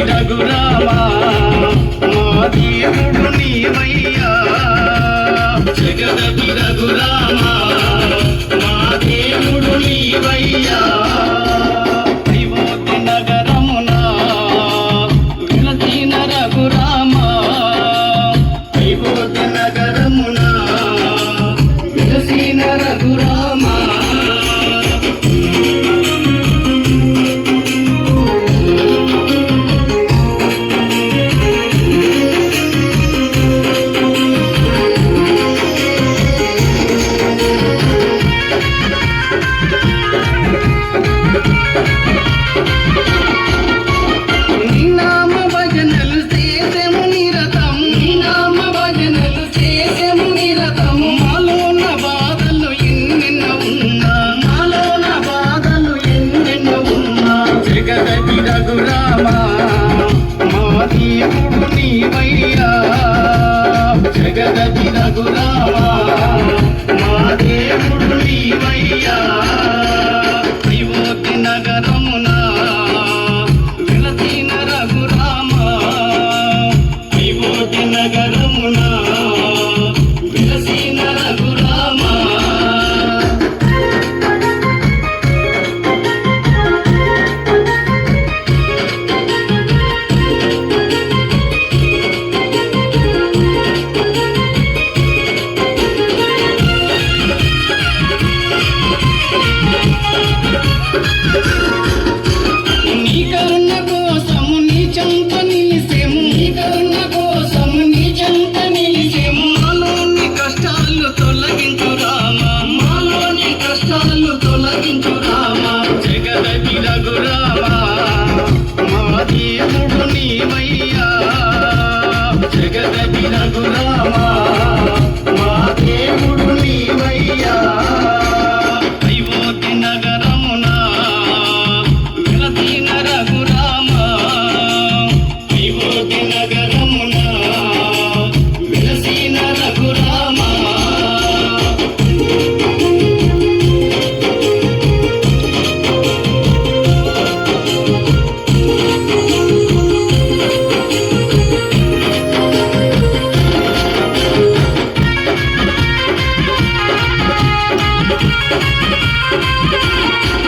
రఘురామా మా దేవుడు నీవయ్యా. జగదపి రఘురామా? మా దేవుడు నీవయ్యా. త్రిమూర్తి నగరమున? విలసిన రఘురామా? త్రిమూర్తి నగరమున? విలసిన రఘురామ? రఘురామా మా దేవుడు كذبنا غلاما Thank you.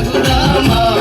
Rama.